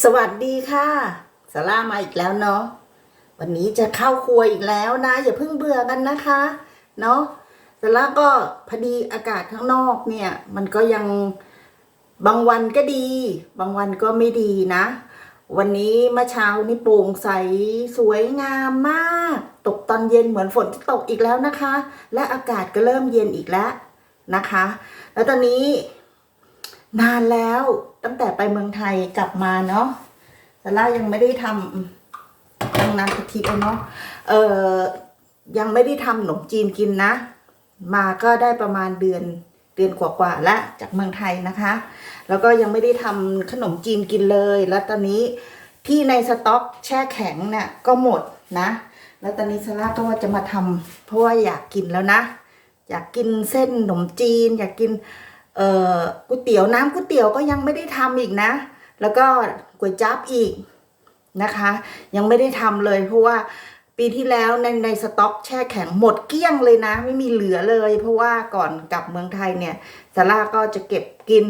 สวัสดีค่ะสาร่ามาอีกแล้วเนาะวันนี้จะเข้าครัวอีกแล้วนะอย่าเพิ่งเบื่อกันนะคะเนาะสาร่าก็พอดีอากาศข้างนอกเนี่ย มันก็ยังบางวันก็ดี บางวันก็ไม่ดีนะ วันนี้เมื่อเช้านี่โปร่งใสสวยงามมาก ตกตอนเย็นเหมือนฝนจะตกอีกแล้วนะคะ และอากาศก็เริ่มเย็นอีกแล้วนะคะ แล้วตอนนี้ นานแล้วตั้งแต่ไปเมืองไทยกลับมาเนาะแต่ล่ายังไม่ได้ทำตั้งน้ำกะทิเอเนาะเออยังไม่ได้ทำขนมจีนกินนะ มาก็ได้ประมาณเดือนเดือนกว่าๆแล้วจากเมืองไทยนะคะ แล้วก็ยังไม่ได้ทำขนมจีนกินเลย แล้วตอนนี้ที่ในสต็อกแช่แข็งเนี่ยก็หมดนะ แล้วตอนนี้ซาร่าก็ว่าจะมาทำเพราะว่าอยากกินแล้วนะ อยากกินเส้นขนมจีน อยากกิน เอ่อก๋วยเตี๋ยวน้ำก๋วยเตี๋ยวก็ยังไม่ได้ทำอีกนะ แล้วก็ก๋วยจั๊บอีกนะคะ ยังไม่ได้ทำเลยเพราะว่าปีที่แล้วในในสต็อกแช่แข็งหมดเกลี้ยงเลยนะ ไม่มีเหลือเลย เพราะว่าก่อนกลับเมืองไทยเนี่ยซาร่าก็จะเก็บกิน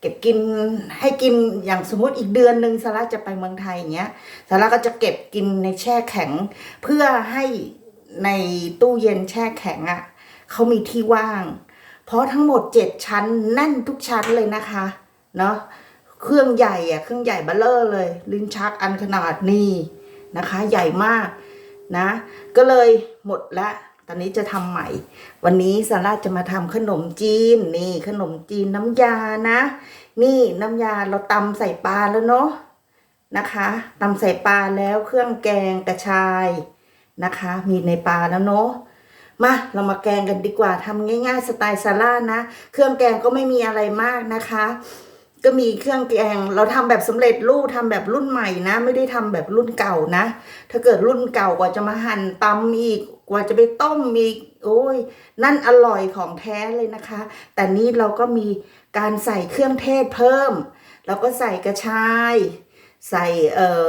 เก็บกินให้กินอย่างสมมติอีกเดือนหนึ่งซาร่าจะไปเมืองไทยอย่างเงี้ยซาร่าก็จะเก็บกินในแช่แข็ง เพื่อให้ในตู้เย็นแช่แข็งอะ่ะเขามีที่ว่าง เพราะทั้งหมดเจ็ดชั้นแน่นทุกชั้นเลยนะคะเนาะเครื่องใหญ่อะเครื่องใหญ่เบ้อเลอร์เลย ลิ้นชักอันขนาดนี้นะคะ ใหญ่มากนะ ก็เลยหมดละตอนนี้จะทำใหม่ วันนี้ซาร่าจะมาทำขนมจีนนี่ ขนมจีนน้ำยานะ นี่น้ำยาเราตำใส่ปลาแล้วเนาะนะคะตำใส่ปลาแล้วเครื่องแกงกระชายนะคะ มีในปลาแล้วเนาะ มาเรามาแกงกันดีกว่าทำง่าย ๆ สไตล์ซาร่านะ เครื่องแกงก็ไม่มีอะไรมากนะคะ ก็มีเครื่องแกงเราทำแบบสำเร็จรูปทำแบบรุ่นใหม่นะ ไม่ได้ทำแบบรุ่นเก่านะ ถ้าเกิดรุ่นเก่ากว่าจะมาหั่นตำอีกกว่าจะไปต้มอีโอ้ยนั่นอร่อยของแท้เลยนะคะ แต่นี้เราก็มีการใส่เครื่องเทศเพิ่ม เราก็ใส่กระชาย ใส่เอ่อ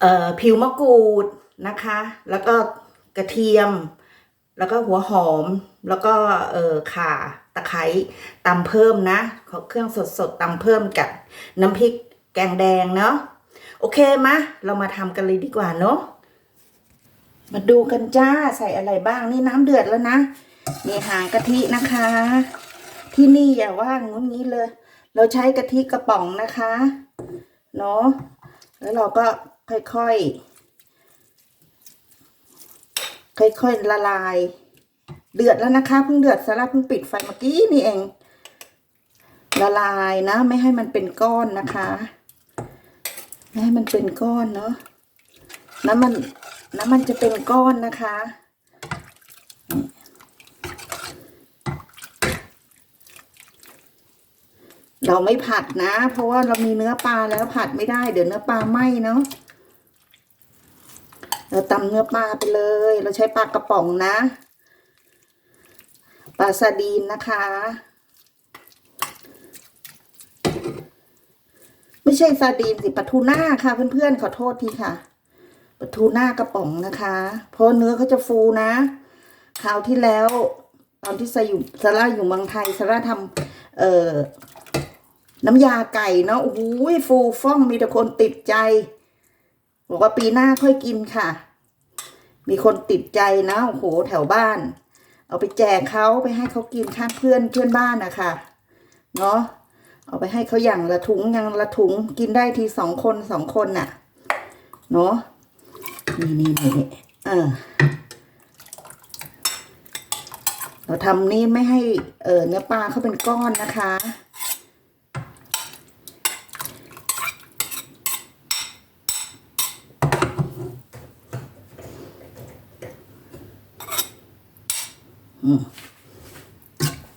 เอ่อผิวมะกรูดนะคะ แล้วก็ กระเทียม แล้วก็หัวหอม แล้วก็เออข่าตะไคร้ตำเพิ่มนะขอเครื่องสดสดๆตำเพิ่มกับน้ำพริกแกงแดงเนาะโอเคมะเรามาทำกันเลยดีกว่าเนาะมาดูกันจ้าใส่อะไรบ้างนี่น้ำเดือดแล้วนะนี่หางกะทินะคะ ที่นี่อย่าว่างงนี้เลย เราใช้กะทิกระป๋องนะคะเนาะแล้วเราก็ค่อยๆ ค่อยๆละลาย เดือดแล้วนะคะเพิ่งเดือดสาระเพิ่งปิดไฟเมื่อกี้นี่เอง ละลายนะ ไม่ให้มันเป็นก้อนนะคะไม่ให้มันเป็นก้อนเนาะน้ำมันน้ำมันจะเป็นก้อนนะคะเราไม่ผัดนะ เพราะว่าเรามีเนื้อปลาแล้วผัดไม่ได้ เดี๋ยวเนื้อปลาไหม้เนาะ เราตำเนื้อปลาไปเลย เราใช้ปลากระป๋องนะ ปลาซาดีนนะคะ ไม่ใช่ซาดีนสิปลาทูน่าค่ะ เพื่อนๆ ขอโทษทีค่ะปลาทูน่ากระป๋องนะคะ เพราะเนื้อเขาจะฟูนะ คราวที่แล้ว ตอนที่ซาอยู่ซาร่าอยู่เมืองไทยซาร่าทำเอ่อน้ำยาไก่เนาะโอ้โหฟูฟ่องมีแต่คนติดใจ บอกว่าปีหน้าค่อยกินค่ะ มีคนติดใจนะโอ้โหแถวบ้าน เอาไปแจกเขาไปให้เขากินข้างเพื่อนเพื่อนบ้านนะคะเนาะเอาไปให้เขาอย่างละถุงอย่างละถุงกินได้ทีสองคนสองคนน่ะ เนาะนี่นี่นี่นี่เออเราทำนี่ไม่ให้เออเนื้อปลาเขาเป็นก้อนนะคะ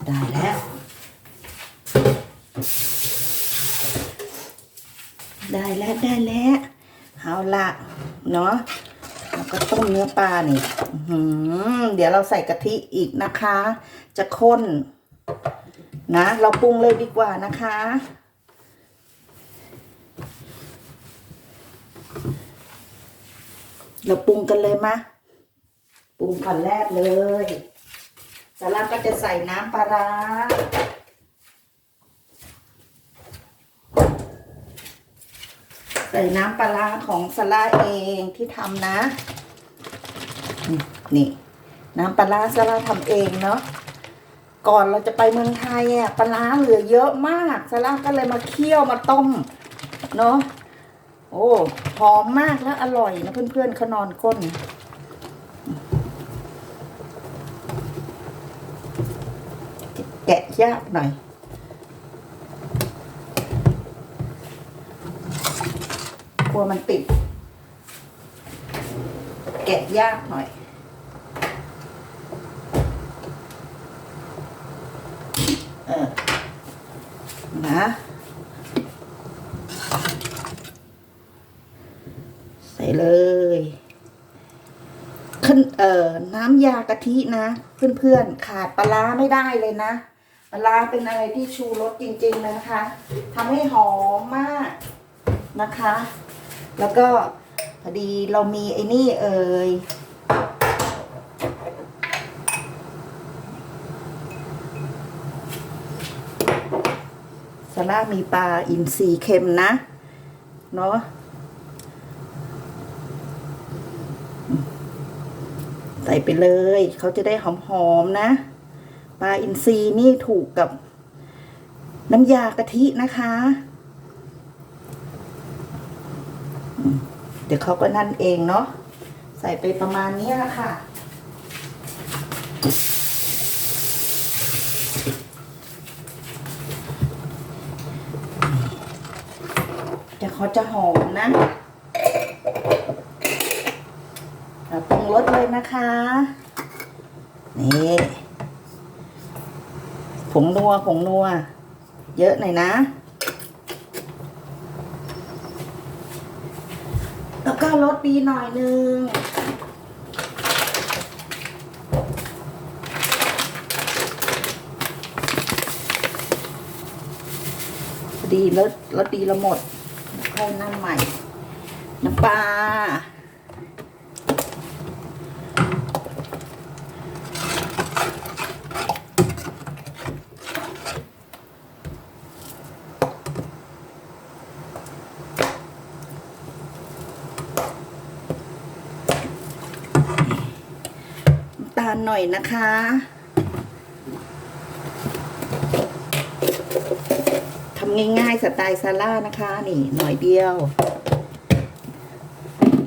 ได้แล้ว ได้แล้วได้แล้วเอาละเนาะแล้วก็ต้มเนื้อปลานี่เดี๋ยวเราใส่กะทิอีกนะคะ จะข้น นะ เราปรุงเลยดีกว่านะคะเราปรุงกันเลยมะปรุงก่อนแรกเลย สาระก็จะใส่น้ำปลาร้าใส่น้ำปลาร้าของซาร่าเองที่ทำนะ นี่ น้ำปลาร้าซาร่าทำเองเนาะก่อนเราจะไปเมืองไทยอะปลาร้าเหลือเยอะมากซาร่าก็เลยมาเคี่ยวมาต้มเนาะโอ้หอมมากแล้วอร่อยนะเพื่อนๆเขานอนก้น กะยากหน่อย กลัวมันติด แกะยากหน่อยเออนะใส่เลยขึ้นเอ่อน้ำยากะทินะ เพื่อนๆขาดปลาร้าไม่ได้เลยนะ ปลาร้าเป็นอะไรที่ชูรสจริงๆเลยนะคะทำให้หอมมากนะคะ แล้วก็พอดีเรามีไอ้นี่เอ่ยสลามีปลาอินทรีเค็มนะ เนาะใส่ไปเลย เขาจะได้หอมๆนะ ปลาอินทรีนี่ถูกกับน้ำยากะทินะคะ เดี๋ยวเขาก็นั่นเองเนาะใส่ไปประมาณนี้ละค่ะ เดี๋ยวเขาจะหอมนะปรุงรสเลยนะคะ นี่ ผงนัวผงนัว เยอะหน่อยนะ แล้วก็รสดีหน่อยนึงดีรสรสดีละหมดค่อยนั่นใหม่ น้ำปลาาลหน่อยนะคะ ทำง่ายๆสไตล์ซาร่านะคะ นี่หน่อยเดียว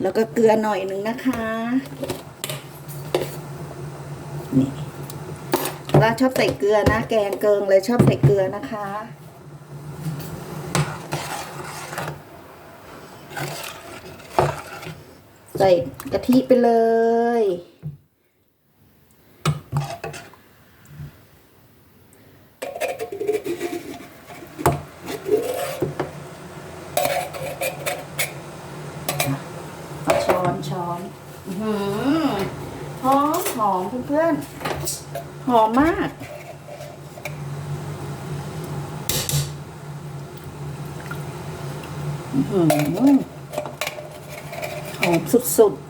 แล้วก็เกลือหน่อยหนึ่งนะคะ นี่ซาร่าชอบใส่เกลือนะ แกงเกิงเลยชอบใส่เกลือนะคะใส่กะทิไปเลย เอาช้อนช้อนอื้อ หือหอมหอมเพื่อนๆหอมมากอื้อหือหอมสุดๆ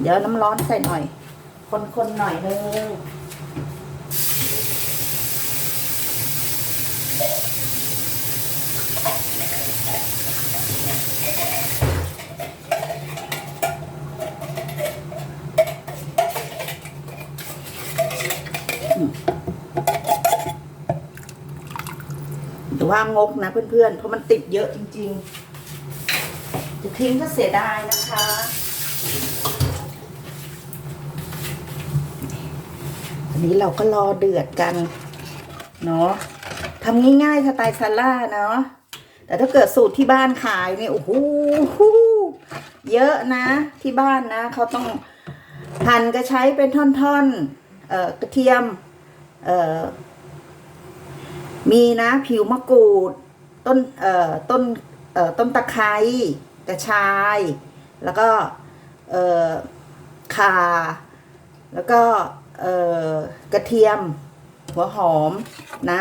เดี๋ยวน้ำร้อนใส่หน่อย คนๆหน่อยนึงแว่างกนะเพื่อนๆ เพราะมันติดเยอะจริงๆ จะทิ้งก็เสียดายนะคะ อันนี้เราก็รอเดือดกัน เนาะทำง่ายๆสไตล์ซาร่าเนาะ แต่ถ้าเกิดสูตรที่บ้านขายเนี่ยโอ้โหเยอะนะที่บ้านนะเขาต้องหั่นกระใช้เป็นท่อนๆ เอ่อกระเทียม เอ่อ มีนะผิวมะกรูด ต้นเอ่อต้นเอ่อต้นตะไคร้กระชาย แล้วก็เอ่อข่า แล้วก็เอ่อกระเทียม หัวหอมนะ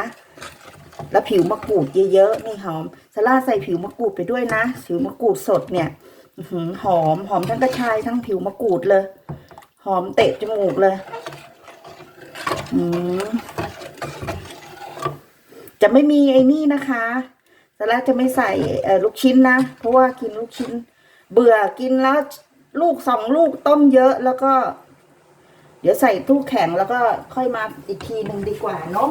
แล้วผิวมะกรูดเยอะๆนี่หอมซาร่าใส่ผิวมะกรูดไปด้วยนะ ผิวมะกรูดสดเนี่ยหอหอมหอมทั้งกระชายทั้งผิวมะกรูดเลย หอมเตะจมูกเลย อืม จะไม่มีไอ้นี่นะคะสาระจะไม่ใส่ลูกชิ้นนะ เพราะว่ากินลูกชิ้น เบื่อกินแล้วลูกสองลูกต้มเยอะแล้วก็ เดี๋ยวใส่ตู้แข็งแล้วก็ค่อยมาอีกทีหนึ่งดีกว่าเนาะ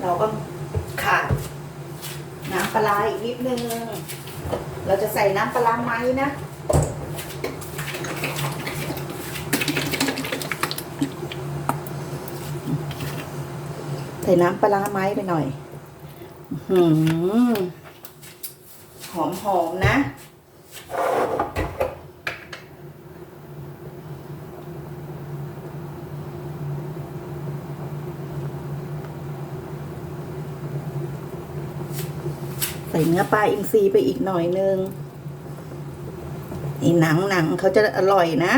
เราก็ขาดน้ำปลาอีกนิดนึง เราจะใส่น้ำปลาไหมนะ ใส่น้ำปลาร้าไม้ไปหน่อย หอมหอมๆนะ ใส่เนื้อปลาอินทรีไปอีกหน่อยนึงนี่หนังหนังเขาจะอร่อยนะ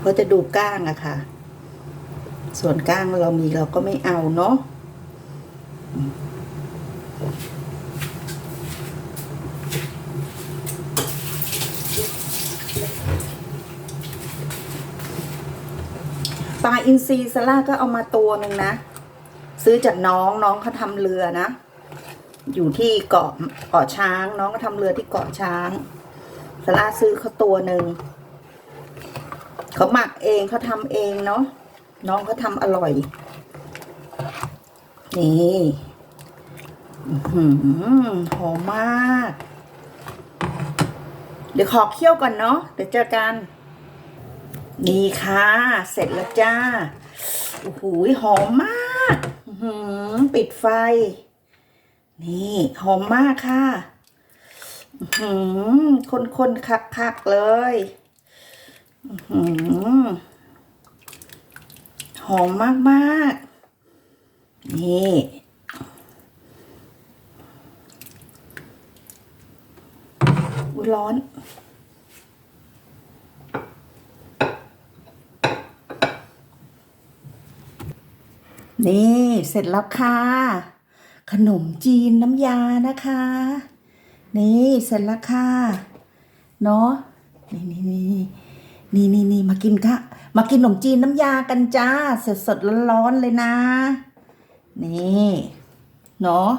เขาจะดูก้างอะค่ะ ส่วนก้างเรามีเราก็ไม่เอาเนาะปลาอินทรีสล่าก็เอามาตัวหนึ่งนะ ซื้อจากน้องน้องเขาทำเรือนะ อยู่ที่เกาะเกาะช้าง น้องก็ทำเรือที่เกาะช้างสลาซื้อเขาตัวหนึ่งเขาหมักเองเขาทำเองเนาะน้องเขาทำอร่อย นี่หอมมาก เดี๋ยวขอเคี่ยวก่อนเนาะเดี๋ยวเจอกัน นี่ค่ะ เสร็จแล้วจ้าโอ้โหหอมมาก หือปิดไฟ นี่ หอมมากค่ะอื้อหือคนๆคักเลยหือหอมมากมากนี่อุ๊ยร้อน นี่เสร็จแล้วค่ะ ขนมจีนน้ำยานะคะ นี่เสร็จแล้วค่ะ เนาะนี่นี่นี่นี่นี่นี่มากินค่ะมากินขนมจีนน้ำยากันจ้าสดสดร้อนๆเลยนะ นี่เนาะ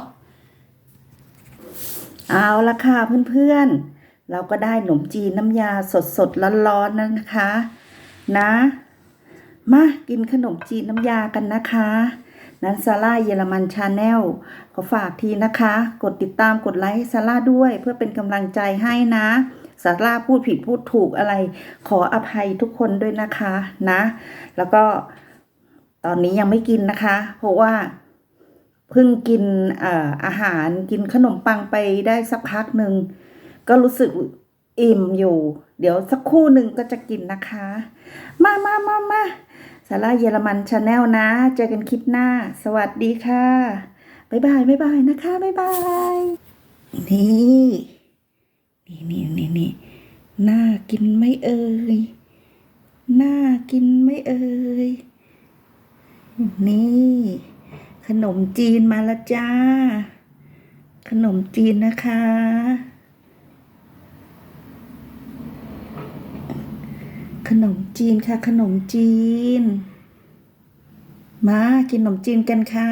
เอาละค่ะเพื่อนๆ เราก็ได้ขนมจีนน้ำยาสดสดร้อนๆนะคะ นะ มากินขนมจีนน้ำยากันนะคะ นั้นซาร่าเยอรมันชาแนลขอฝากทีนะคะ กดติดตามกดไลค์ให้ซาร่าด้วยเพื่อเป็นกำลังใจให้นะซาร่าพูดผิดพูดถูกอะไร ขออภัยทุกคนด้วยนะคะนะ แล้วก็ตอนนี้ยังไม่กินนะคะ เพราะว่าเพิ่งกินเอ่ออาหารกินขนมปังไปได้สักพักหนึ่งก็รู้สึกอิ่มอยู่ เดี๋ยวสักครู่หนึ่งก็จะกินนะคะ มามามามา สาระเยอรมันชาแนลนะ เจอกันคลิปหน้า สวัสดีค่ะ บ๊ายบายบ๊ายบายนะคะ บ๊ายบาย นี่ นี่นี่นี่นี่น่ากินไม่เอ่ย น่ากินไม่เอ่ย นี่ ขนมจีนมาละจ้า ขนมจีนนะคะ ขนมจีนค่ะ ขนมจีน มากินขนมจีนกันค่ะ